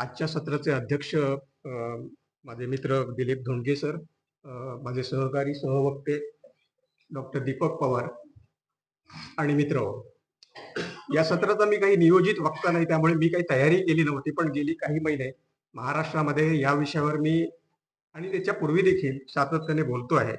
आजच्या सत्राचे अध्यक्ष माझे मित्र दिलीप धोंडगे सर माझे सहकारी सहवक्ते डॉक्टर दीपक पवार आणि मित्र हो. या सत्राचा मी काही नियोजित वक्ता नाही त्यामुळे मी काही तयारी केली नव्हती पण गेली काही महिने महाराष्ट्रामध्ये या विषयावर मी आणि त्याच्या पूर्वी देखील सातत्याने बोलतो आहे.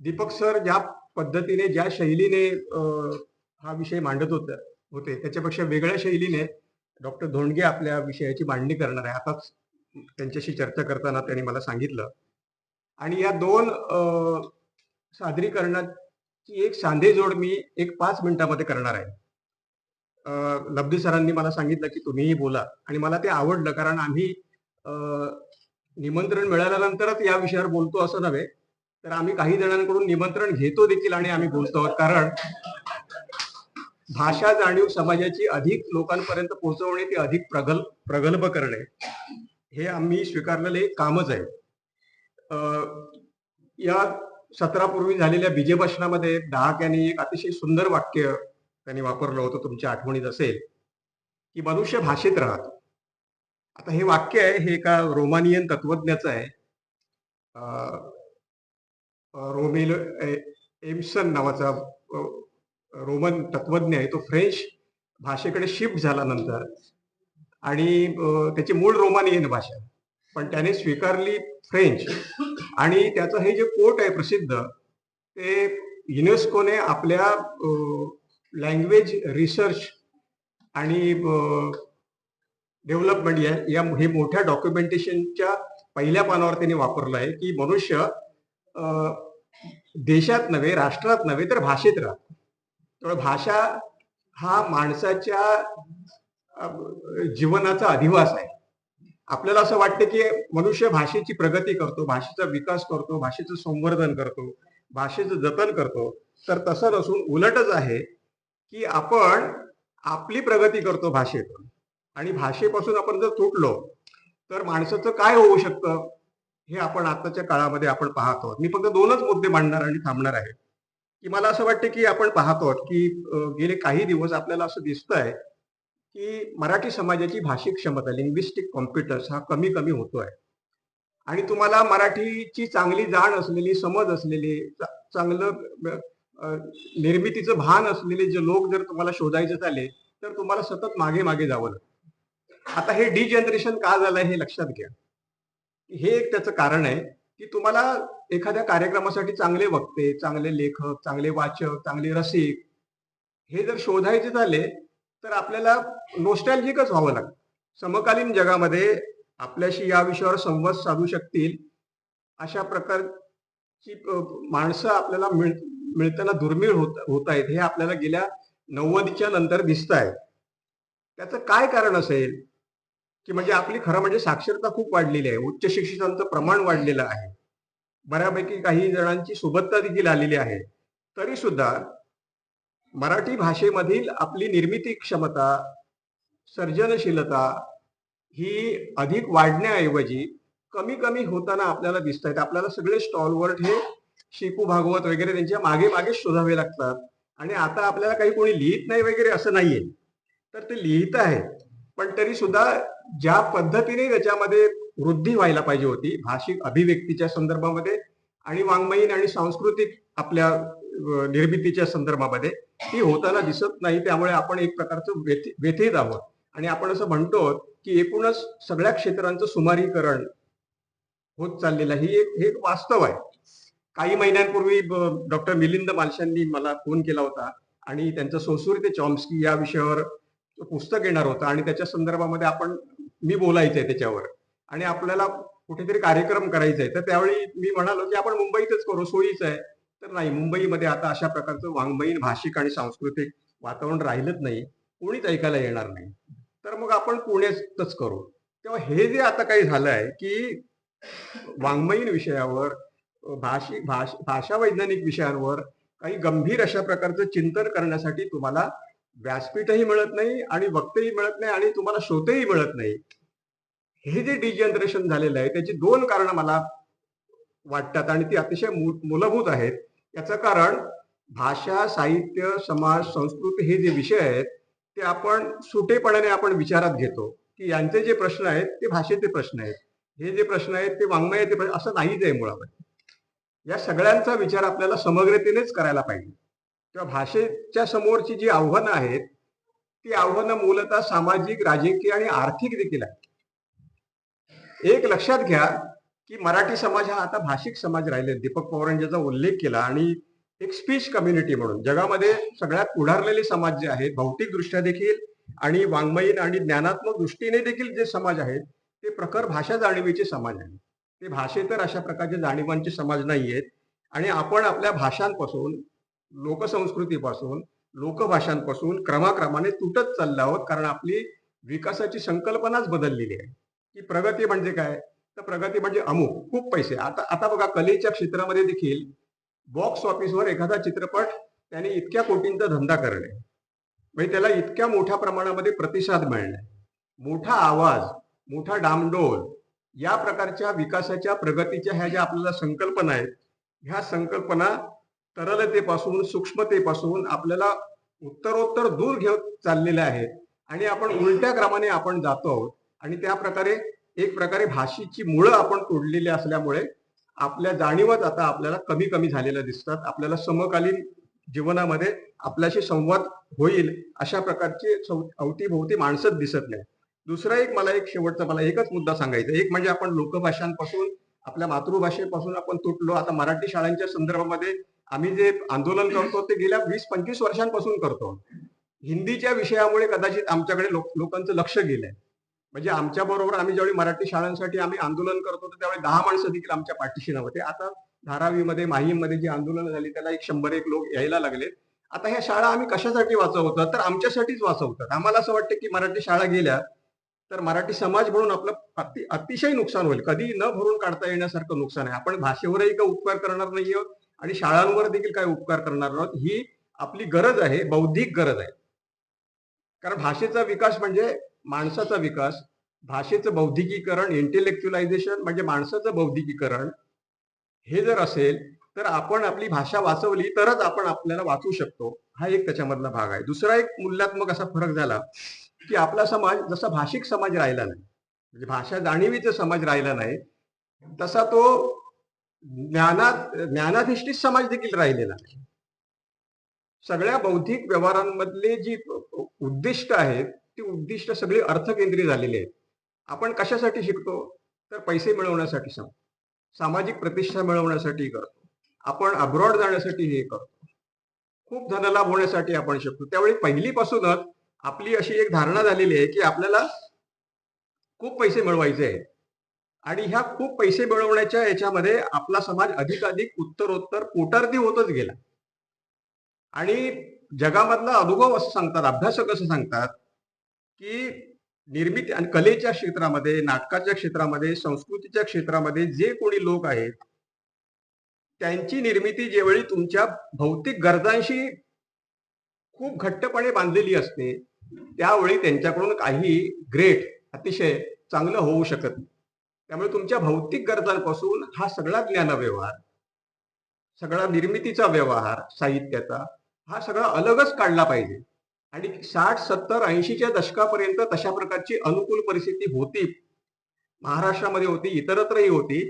दीपक सर ज्या पद्धतीने ज्या शैलीने हा विषय मांडत होत होते त्याच्यापेक्षा वेगळ्या शैलीने डॉक्टर धोंडगे आपल्या विषयाची मांडणी करणार आहे. आताच त्यांच्याशी चर्चा करताना त्यांनी मला सांगितलं. आणि या दोन सादरीकरणाची एक सांधेजोड मी एक पाच मिनिटामध्ये करणार आहे. लब्धी सरांनी मला सांगितलं की तुम्हीही बोला. आणि मला ते आवडलं कारण आम्ही निमंत्रण मिळाल्यानंतरच या विषयावर बोलतो असं नव्हे. तर आम्ही काही जणांकडून निमंत्रण घेतो देखील आणि आम्ही बोलतो आहोत. कारण भाषा जाणीव समाजाची अधिक लोकांपर्यंत पोहोचवणे ती अधिक प्रगल्भ प्रगल्भ करणे हे आम्ही स्वीकारलेले एक कामच आहे. या सत्रापूर्वी झालेल्या बीजे भाषणामध्ये दहाक यांनी एक अतिशय सुंदर वाक्य त्यांनी वापरलं होतं तुमच्या आठवणीत असेल की मनुष्य भाषेत राहतो. आता हे वाक्य आहे हे एका रोमानियन तत्वज्ञाचं आहे. रोमेल ए- एम्सन नावाचा रोमन तत्वज्ञ आहे तो फ्रेंच भाषेकडे शिफ्ट झाल्यानंतर आणि त्याची मूळ रोमानियन भाषा पण त्याने स्वीकारली फ्रेंच. आणि त्याचं हे जे कोट आहे प्रसिद्ध ते युनेस्कोने आपल्या लँग्वेज रिसर्च आणि डेव्हलपमेंट या या हे मोठ्या डॉक्युमेंटेशनच्या पहिल्या पानावर त्यांनी वापरलं आहे की मनुष्य देशात नव्हे राष्ट्रात नव्हे तर भाषेत राहतो. त्यामुळे भाषा हा माणसाच्या जीवनाचा अधिवास आहे. आपल्याला असं वाटतं की मनुष्य भाषेची प्रगती करतो भाषेचा विकास करतो भाषेचं संवर्धन करतो भाषेचं जतन करतो. तर तसं नसून उलटच आहे की आपण आपली प्रगती करतो भाषेतून. आणि भाषेपासून आपण जर तुटलो तर माणसाचं काय होऊ शकतं हे आपण आताच्या काळामध्ये आपण पाहतो मी फक्त दोनच मुद्दे मांडणार आणि थांबणार आहे. की मला असं वाटतं की आपण पाहतो की गेले काही दिवस आपल्याला असं दिसतंय की मराठी समाजाची भाषिक क्षमता लिंग्विस्टिक कॉम्प्युटर्स हा कमी कमी होतोय. आणि तुम्हाला मराठीची चांगली जाण असलेली समज असलेली चांगलं निर्मितीचं भान असलेले जे लोक जर तुम्हाला शोधायचे झाले तर तुम्हाला सतत मागे मागे जावं लागतं. आता हे डी जनरेशन का झालंय हे लक्षात घ्या. हे एक त्याचं कारण आहे. की तुम्हाला एखाद्या कार्यक्रमासाठी चांगले वक्ते चांगले लेखक चांगले वाचक चांगले रसिक हे जर शोधायचे झाले तर आपल्याला नोस्टॅल्जिकच व्हावं लागतं. समकालीन जगामध्ये आपल्याशी या विषयावर संवाद साधू शकतील. अशा प्रकारची माणसं आपल्याला मिळ मिळताना दुर्मिळ होत होत आहेत. हे आपल्याला गेल्या नव्वदीच्या नंतर दिसत आहे त्याचं काय कारण असेल? की म्हणजे आपली खरं म्हणजे साक्षरता खूप वाढलेली आहे. उच्च शिक्षितांचं प्रमाण वाढलेलं आहे. बऱ्यापैकी काही जणांची सुबत्ता देखील आलेली आहे. तरी सुद्धा मराठी भाषेमधील आपली निर्मिती क्षमता सर्जनशीलता ही अधिक वाढण्याऐवजी कमी कमी होताना आपल्याला दिसत आहेत आपल्याला सगळे स्टॉलवर हे शिकू भागवत वगैरे त्यांच्या मागे मागे शोधावे लागतात. आणि आता आपल्याला काही कोणी लिहित नाही वगैरे असं नाहीये. तर ते लिहित आहेत. पण तरी सुद्धा ज्या पद्धतीने त्याच्यामध्ये वृद्धी व्हायला पाहिजे होती भाषिक अभिव्यक्तीच्या संदर्भामध्ये आणि वाङ्मयीन आणि सांस्कृतिक आपल्या निर्मितीच्या संदर्भामध्ये ती होताना दिसत नाही. त्यामुळे आपण एक प्रकारचं व्यथित आहोत. आणि आपण असं म्हणतो की एकूणच सगळ्या क्षेत्रांचं सुमारीकरण होत चाललेलं आहे. ही एक हे वास्तव आहे. काही महिन्यांपूर्वी डॉक्टर मिलिंद मालशांनी मला फोन केला होता आणि त्यांचं सोसूर ते चॉम्स्की या विषयावर पुस्तक येणार होतं आणि त्याच्या संदर्भामध्ये आपण मी बोलायचंय त्याच्यावर. आणि आपल्याला कुठेतरी कार्यक्रम करायचा आहे तर त्यावेळी मी म्हणालो की आपण मुंबईतच करू सोयीचं आहे. तर नाही मुंबईमध्ये आता अशा प्रकारचं वाङ्मयीन भाषिक आणि सांस्कृतिक वातावरण राहिलंच नाही. कोणीच ऐकायला येणार नाही. तर मग आपण पुण्यातच करू. तेव्हा हे जे आता काही झालं आहे की वाङ्मयीन विषयावर भाषिक भाष भाषा वैज्ञानिक विषयांवर काही गंभीर अशा प्रकारचं चिंतन करण्यासाठी तुम्हाला व्यासपीठही मिळत नाही आणि वक्तही मिळत नाही आणि तुम्हाला श्रोतेही मिळत नाही. हे जे डिजनरेशन झालेलं आहे त्याची दोन कारणं मला वाटतात आणि ती अतिशय मूलभूत आहेत. याचं कारण भाषा साहित्य समाज संस्कृती हे जे विषय आहेत ते आपण सुटेपणाने आपण विचारात घेतो. की यांचे जे प्रश्न आहेत ते भाषेचे प्रश्न आहेत. हे जे प्रश्न आहेत ते वाङ्मयाचे प्रश्न असं नाहीच आहे मुळामध्ये. या सगळ्यांचा विचार आपल्याला समग्रतेनेच करायला पाहिजे. किंवा भाषेच्या समोरची जी आव्हानं आहेत ती आव्हानं मूलतः सामाजिक राजकीय आणि आर्थिक देखील आहेत. एक लक्षात घ्या की मराठी समाज हा आता भाषिक समाज राहिले दीपक पवारांनी ज्याचा उल्लेख केला आणि एक स्पीच कम्युनिटी म्हणून. जगामध्ये सगळ्यात पुढारलेले समाज जे आहेत भौतिकदृष्ट्या देखील आणि वाङ्मयीन आणि ज्ञानात्मक दृष्टीने देखील जे समाज आहेत ते प्रखर भाषा जाणीवेचे समाज आहेत. ते भाषेतर अशा प्रकारचे जाणीवांचे समाज नाही आहेत आणि आपण आपल्या भाषांपासून लोकसंस्कृतीपासून लोकभाषांपासून क्रमाक्रमाने तुटत चाललो आहोत कारण आपली विकासाची संकल्पनाच बदललेली आहे. की प्रगती म्हणजे काय? तर प्रगती म्हणजे अमुक खूप पैसे. आता आता बघा कलेच्या क्षेत्रामध्ये देखील बॉक्स ऑफिसवर एखादा चित्रपट त्याने इतक्या कोटींचा धंदा करणे. म्हणजे त्याला इतक्या मोठ्या प्रमाणामध्ये प्रतिसाद मिळणे. मोठा आवाज मोठा डामडोल या प्रकारच्या विकासाच्या प्रगतीच्या ह्या ज्या आपल्याला संकल्पना आहेत ह्या संकल्पना तरलतेपासून सूक्ष्मतेपासून आपल्याला उत्तरोत्तर दूर घेत चाललेले आहे. आणि आपण उलट्या क्रमाने आपण जातो आहोत. आणि त्या प्रकारे एक प्रकारे भाषेची मुळं आपण तोडलेली असल्यामुळे आपल्या जाणीवच आता आपल्याला कमी कमी झालेल्या दिसतात. आपल्याला समकालीन जीवनामध्ये आपल्याशी संवाद होईल अशा प्रकारची अवतीभोवती माणसंच दिसत नाही दुसरा एक मला एक शेवटचा मला एकच मुद्दा सांगायचा एक म्हणजे आपण लोकभाषांपासून आपल्या मातृभाषेपासून आपण तुटलो. आता मराठी शाळांच्या संदर्भामध्ये आम्ही जे आंदोलन करतो ते गेल्या वीस पंचवीस वर्षांपासून करतो. हिंदीच्या विषयामुळे कदाचित आमच्याकडे लोक लोकांचं लक्ष गेलंय. म्हणजे आमच्या बरोबर आम्ही ज्यावेळी मराठी शाळांसाठी आम्ही आंदोलन करतो त्यावेळी दहा माणसं देखील आमच्या पाठीशी नव्हते. आता धारावीमध्ये माहीममध्ये जी आंदोलन झाली त्याला एक शंभर एक लोक यायला लागले आता ह्या शाळा आम्ही कशासाठी वाचवतात तर आमच्यासाठीच वाचवतात. आम्हाला असं वाटतं की मराठी शाळा गेल्या तर मराठी समाज म्हणून आपलं अति अतिशय नुकसान होईल. कधी न भरून काढता येण्यासारखं नुकसान आहे. आपण भाषेवरही का उपकार करणार नाही आहोत आणि शाळांवर देखील काय उपकार करणार आहोत ही आपली गरज आहे बौद्धिक गरज आहे. कारण भाषेचा विकास म्हणजे माणसाचा विकास भाषेचं बौद्धिकीकरण इंटेलेक्च्युलायझेशन म्हणजे माणसाचं बौद्धिकीकरण. हे जर असेल तर आपण आपली भाषा वाचवली तरच आपण आपल्याला वाचू शकतो. हा एक त्याच्यामधला भाग आहे. दुसरा एक मूल्यात्मक असा फरक झाला की आपला समाज जसा भाषिक समाज राहिला नाही म्हणजे भाषा जाणीवीचा समाज राहिला नाही तसा तो ज्ञानात ज्ञानाधिष्ठित समाज देखील राहिलेला नाही सगळ्या बौद्धिक व्यवहारांमधले जी उद्दिष्ट आहेत ती उद्दिष्ट सगळी अर्थकेंद्रीय झालेली आहेत. आपण कशासाठी शिकतो? तर पैसे मिळवण्यासाठी सम- सामाजिक प्रतिष्ठा मिळवण्यासाठी करतो. आपण अब्रॉड जाण्यासाठी हे करतो. खूप धनलाभ होण्यासाठी आपण शिकतो. त्यावेळी पहिलीपासूनच आपली अशी एक धारणा झालेली आहे की आपल्याला खूप पैसे मिळवायचे आहेत. आणि ह्या खूप पैसे मिळवण्याच्या याच्यामध्ये आपला समाज अधिकाधिक उत्तरोत्तर पोटारती होतच गेला. आणि जगामधला अनुभव असं सांगतात अभ्यासक असं सांगतात की निर्मिती आणि कलेच्या क्षेत्रामध्ये नाटकाच्या क्षेत्रामध्ये संस्कृतीच्या क्षेत्रामध्ये जे कोणी लोक आहेत त्यांची निर्मिती ज्यावेळी तुमच्या भौतिक गरजांशी खूप घट्टपणे बांधलेली असते त्यावेळी त्यांच्याकडून काही ग्रेट अतिशय चांगलं होऊ शकत नाही. त्यामुळे तुमच्या भौतिक गरजांपासून हा सगळा ज्ञान व्यवहार सगळा निर्मितीचा व्यवहार साहित्याचा हा सगळा अलगच काढला पाहिजे. आणि साठ सत्तर ऐंशीच्या दशकापर्यंत तशा प्रकारची अनुकूल परिस्थिती होती. महाराष्ट्रामध्ये होती इतरत्रही होती.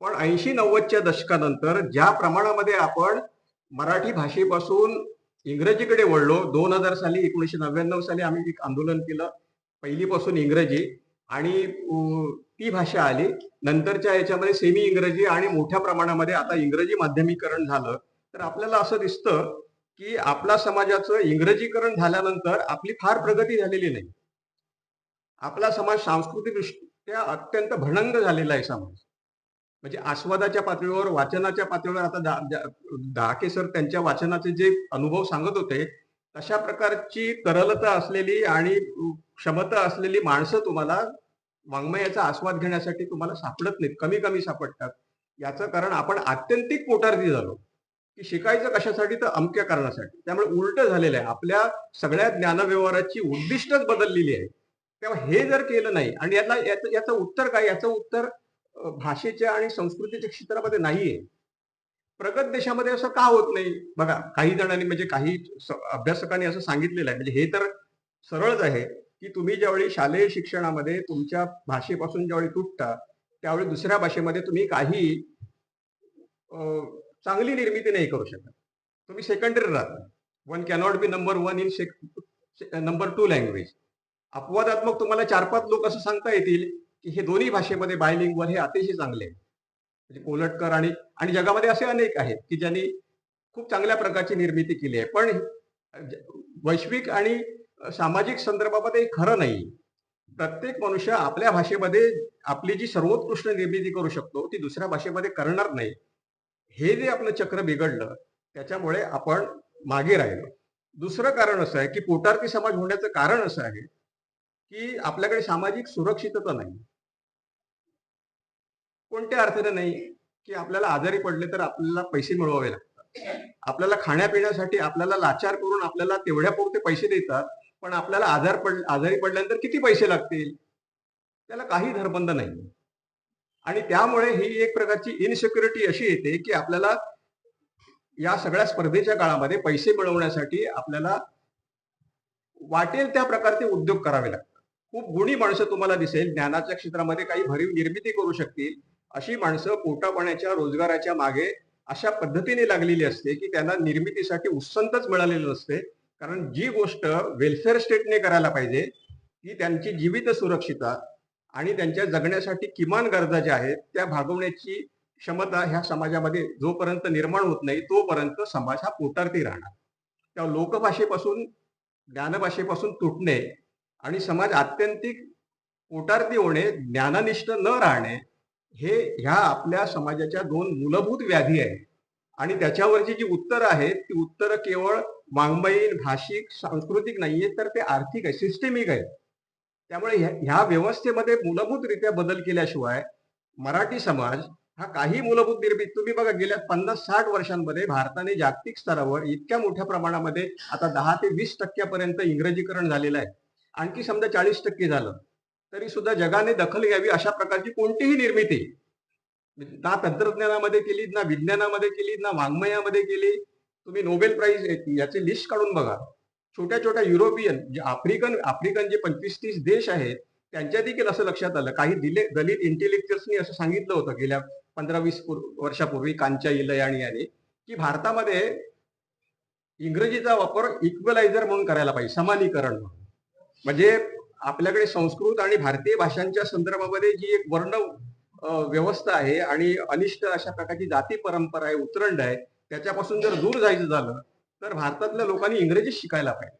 पण ऐंशी नव्वदच्या दशकानंतर ज्या प्रमाणामध्ये आपण मराठी भाषेपासून इंग्रजीकडे वळलो दोन हजार साली एकोणीशे नव्याण्णव साली आम्ही एक आंदोलन केलं पहिलीपासून इंग्रजी आणि ती भाषा आली. नंतरच्या याच्यामध्ये सेमी इंग्रजी आणि मोठ्या प्रमाणामध्ये आता इंग्रजी माध्यमीकरण झालं. तर आपल्याला असं दिसतं की आपल्या समाजाचं इंग्रजीकरण झाल्यानंतर आपली फार प्रगती झालेली नाही. आपला समाज सांस्कृतिकदृष्ट्या अत्यंत भणंग झालेला आहे समाज. म्हणजे आस्वादाच्या पातळीवर वाचनाच्या पातळीवर आता दहाके सर त्यांच्या वाचनाचे जे अनुभव सांगत होते तशा प्रकारची तरलता असलेली आणि क्षमता असलेली माणसं तुम्हाला वाङ्मयाचा आस्वाद घेण्यासाठी तुम्हाला सापडत नाहीत कमी कमी सापडतात. याचं कारण आपण आत्यंतिक पोटार्थी झालो की शिकायचं कशासाठी तर अमक्या कारणासाठी. त्यामुळे उलट झालेलं आहे. आपल्या सगळ्या ज्ञानव्यवहाराची उद्दिष्टच बदललेली आहे. तेव्हा हे जर केलं नाही आणि याला याचं याचं उत्तर काय? याचं उत्तर भाषेच्या आणि संस्कृतीच्या क्षेत्रामध्ये नाहीये. प्रगत देशामध्ये असं का होत नाही? बघा काही जणांनी म्हणजे काही अभ्यासकांनी असं सांगितलेलं आहे. म्हणजे हे तर सरळच आहे. की तुम्ही ज्यावेळी शालेय शिक्षणामध्ये तुमच्या भाषेपासून ज्यावेळी तुटता त्यावेळी दुसऱ्या भाषेमध्ये तुम्ही काही चांगली निर्मिती नाही करू शकत. तुम्ही सेकंडरी राहता. One cannot be number one in number two language अपवादात्मक तुम्हाला चार पाच लोक असं सांगता येतील की हे दोन्ही भाषेमध्ये बायलिंगवर हे अतिशय चांगले आहे म्हणजे कोलटकर आणि आणि जगामध्ये असे अनेक आहेत की ज्यांनी खूप चांगल्या प्रकारची निर्मिती केली आहे. पण वैश्विक आणि सामाजिक संदर्भामध्ये हे खरं नाही. प्रत्येक मनुष्य आपल्या भाषेमध्ये आपली जी सर्वोत्कृष्ट निर्मिती करू शकतो ती दुसऱ्या भाषेमध्ये करणार नाही. हे जे आपलं चक्र बिघडलं त्याच्यामुळे आपण मागे राहिलो. दुसरं कारण असं आहे की पोटारकी समाज होण्याचं कारण असं आहे की आपल्याकडे सामाजिक सुरक्षितता नाही. कोणत्या अर्थाने नाही? की आपल्याला आजारी पडले तर आपल्याला पैसे मिळवावे लागतात. आपल्याला खाण्यापिण्यासाठी आपल्याला लाचार करून आपल्याला तेवढ्या पुरते पैसे देतात पण आपल्याला आजार पड आजारी पडल्यानंतर किती पैसे लागतील? त्याला काही धरबंद नाही. आणि त्यामुळे ही एक प्रकारची इनसिक्युरिटी अशी येते की आपल्याला या सगळ्या स्पर्धेच्या काळामध्ये पैसे मिळवण्यासाठी आपल्याला वाटेल त्या प्रकारचे उद्योग करावे लागतात. खूप गुणी माणसं तुम्हाला दिसेल ज्ञानाच्या क्षेत्रामध्ये काही भरीव निर्मिती करू शकतील अशी माणसं पोटापाण्याच्या रोजगाराच्या मागे अशा पद्धतीने लागलेली असते की त्यांना निर्मितीसाठी उत्संतच मिळालेलं नसते. कारण जी गोष्ट वेलफेअर स्टेटने करायला पाहिजे ती त्यांची जीवित सुरक्षिता आणि त्यांच्या जगण्यासाठी किमान गरजा ज्या आहेत त्या भागवण्याची क्षमता ह्या समाजामध्ये जोपर्यंत निर्माण होत नाही तोपर्यंत समाज हा पोटारती राहणार. त्या लोकभाषेपासून ज्ञानभाषेपासून तुटणे आणि समाज आत्यंतिक पोटारती होणे ज्ञाननिष्ठ न राहणे हे ह्या आपल्या समाजाच्या दोन मूलभूत व्याधी आहेत. आणि त्याच्यावरची जी उत्तरं आहेत ती उत्तरं केवळ वाङ्मयीन भाषिक सांस्कृतिक नाहीये तर ते आर्थिक आहे सिस्टेमिक आहे. त्यामुळे ह्या व्यवस्थेमध्ये मूलभूतरित्या बदल केल्याशिवाय मराठी समाज हा काही मूलभूत निर्मित तुम्ही बघा गेल्या पन्नास साठ वर्षांमध्ये भारताने जागतिक स्तरावर इतक्या मोठ्या प्रमाणामध्ये आता दहा ते वीस टक्क्यापर्यंत इंग्रजीकरण झालेलं आहे. आणखी समजा चाळीस टक्के झालं तरी सुद्धा जगाने दखल घ्यावी अशा प्रकारची कोणतीही निर्मिती ना तंत्रज्ञानामध्ये केली ना विज्ञानामध्ये केली ना वाङ्मयामध्ये केली तुम्ही नोबेल प्राईज याची लिस्ट काढून बघा. छोट्या छोट्या युरोपियन जे आफ्रिकन आफ्रिकन जे पंचवीस तीस देश आहेत त्यांच्या देखील असं लक्षात आलं. काही दिले दलित इंटेलेक्च्युअल्सनी असं सांगितलं होतं गेल्या पंधरा वीस वर्षापूर्वी कांच्या इलयाणी यांनी की भारतामध्ये इंग्रजीचा वापर इक्वलायझर म्हणून करायला पाहिजे समानीकरण म्हणून. म्हणजे आपल्याकडे संस्कृत आणि भारतीय भाषांच्या संदर्भामध्ये जी एक वर्ण व्यवस्था आहे आणि अनिष्ट अशा प्रकारची जाती परंपरा आहे उतरंड आहे त्याच्यापासून जर दूर जायचं झालं तर भारतातल्या लोकांनी इंग्रजी शिकायला पाहिजे.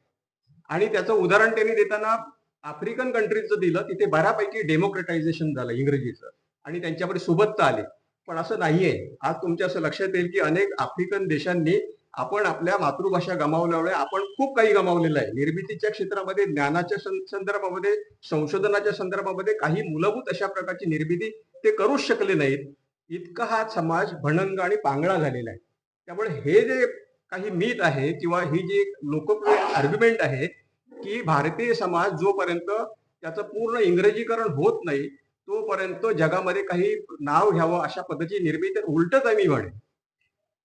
आणि त्याचं उदाहरण त्यांनी देताना आफ्रिकन कंट्रीजचं दिलं तिथे बऱ्यापैकी डेमोक्रेटायझेशन झालं इंग्रजीचं. आणि त्यांच्याकडे सुबत्ता आली. पण असं नाहीये. आज तुमच्या असं लक्षात येईल की अनेक आफ्रिकन देशांनी आपण आपल्या मातृभाषा गमावल्यामुळे आपण खूप काही गमावलेलं आहे. निर्मितीच्या क्षेत्रामध्ये ज्ञानाच्या संदर्भामध्ये संशोधनाच्या संदर्भामध्ये काही मूलभूत अशा प्रकारची निर्मिती ते करूच शकले नाहीत. इतका हा समाज भणंग आणि पांगळा झालेला आहे. त्यामुळे हे जे काही मीत आहे किंवा ही जी लोकप्रिय आर्ग्युमेंट आहे की भारतीय समाज जोपर्यंत त्याचं पूर्ण इंग्रजीकरण होत नाही तोपर्यंत जगामध्ये काही नाव घ्यावं अशा पद्धतीची निर्मिती उलटच आहे मी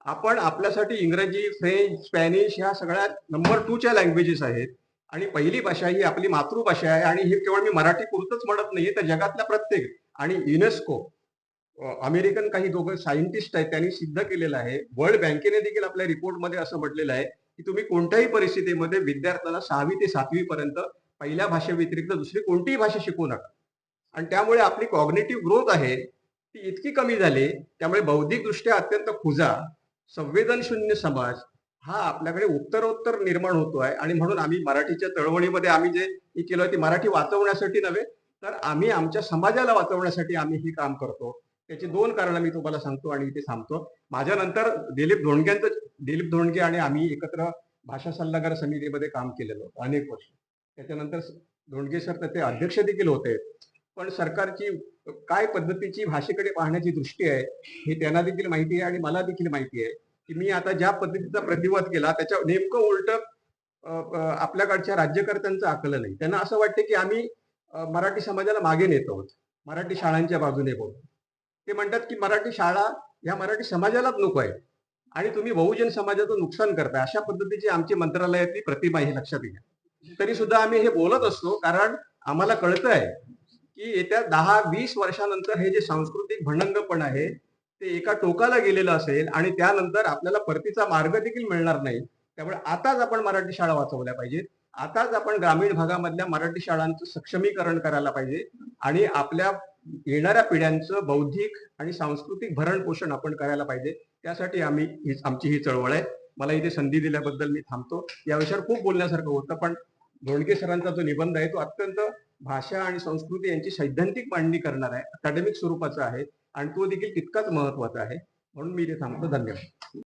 आपण आपल्यासाठी इंग्रजी फ्रेंच स्पॅनिश ह्या सगळ्या नंबर टूच्या लँग्वेजेस आहेत आणि पहिली भाषा ही आपली मातृभाषा आहे आणि हे केवळ मी मराठी पुरतच म्हणत नाहीये तर जगातल्या प्रत्येक आणि युनेस्को अमेरिकन काही दोघं सायंटिस्ट आहेत त्यांनी सिद्ध केलेलं आहे. वर्ल्ड बँकेने देखील आपल्या रिपोर्टमध्ये असं म्हटलेलं आहे की तुम्ही कोणत्याही परिस्थितीमध्ये विद्यार्थ्याला सहावी ते सातवी पर्यंत पहिल्या भाषेव्यतिरिक्त दुसरी कोणतीही भाषा शिकवू नका. आणि त्यामुळे आपली कॉग्नेटिव्ह ग्रोथ आहे ती इतकी कमी झाली त्यामुळे बौद्धिकदृष्ट्या अत्यंत खुजा संवेदनशून्य समाज हा आपल्याकडे उत्तरोत्तर निर्माण होतो आहे आणि म्हणून आम्ही मराठीच्या चळवळीमध्ये आम्ही जे हे केलं ते मराठी वाचवण्यासाठी नव्हे तर आम्ही आमच्या समाजाला वाचवण्यासाठी आम्ही हे काम करतो. त्याची दोन कारण मी तुम्हाला सांगतो आणि इथे थांबतो. माझ्यानंतर दिलीप धोंडग्यांचं दिलीप धोंडगे आणि आम्ही एकत्र भाषा सल्लागार समितीमध्ये काम केलेलं होतं अनेक वर्ष. त्याच्यानंतर धोंडगे सर त्याचे अध्यक्ष देखील होते. पण सरकारची काय पद्धतीची भाषेकडे पाहण्याची दृष्टी आहे हे त्यांना देखील माहिती आहे आणि मला देखील माहिती आहे की मी आता ज्या पद्धतीचा प्रतिवाद केला त्याच्या नेमकं उलट आपल्याकडच्या राज्यकर्त्यांचं आकलन नाही त्यांना असं वाटतं की आम्ही मराठी समाजाला मागे नेतो आहोत. मराठी शाळांच्या बाजूने बोलतो. ते म्हणतात की मराठी शाळा ह्या मराठी समाजालाच नको आहे. आणि तुम्ही बहुजन समाजाचं नुकसान करताय. अशा पद्धतीची आमची मंत्रालयातली प्रतिमा ही लक्षात घ्या. तरी सुद्धा आम्ही हे बोलत असतो कारण आम्हाला कळतं आहे की येत्या दहा वीस वर्षानंतर हे जे सांस्कृतिक भणंगपण आहे ते एका टोकाला गेलेलं असेल आणि त्यानंतर आपल्याला परतीचा मार्ग देखील मिळणार नाही. त्यामुळे आताच आपण मराठी शाळा वाचवल्या पाहिजेत. आताच आपण ग्रामीण भागामधल्या मराठी शाळांचं सक्षमीकरण करायला पाहिजे. आणि आपल्या येणाऱ्या पिढ्यांचं बौद्धिक आणि सांस्कृतिक भरण पोषण आपण करायला पाहिजे. त्यासाठी आम्ही ही आमची ही चळवळ आहे. मला इथे संधी दिल्याबद्दल मी थांबतो. या विषयावर खूप बोलण्यासारखं होतं पण धोंडके सरांचा जो निबंध आहे तो अत्यंत भाषा आणि संस्कृती यांची सैद्धांतिक मांडणी करणार आहे. अकॅडमिक स्वरूपाचा आहे आणि तो देखील तितकाच महत्त्वाचा आहे. म्हणून मी इथे थांबतो. धन्यवाद.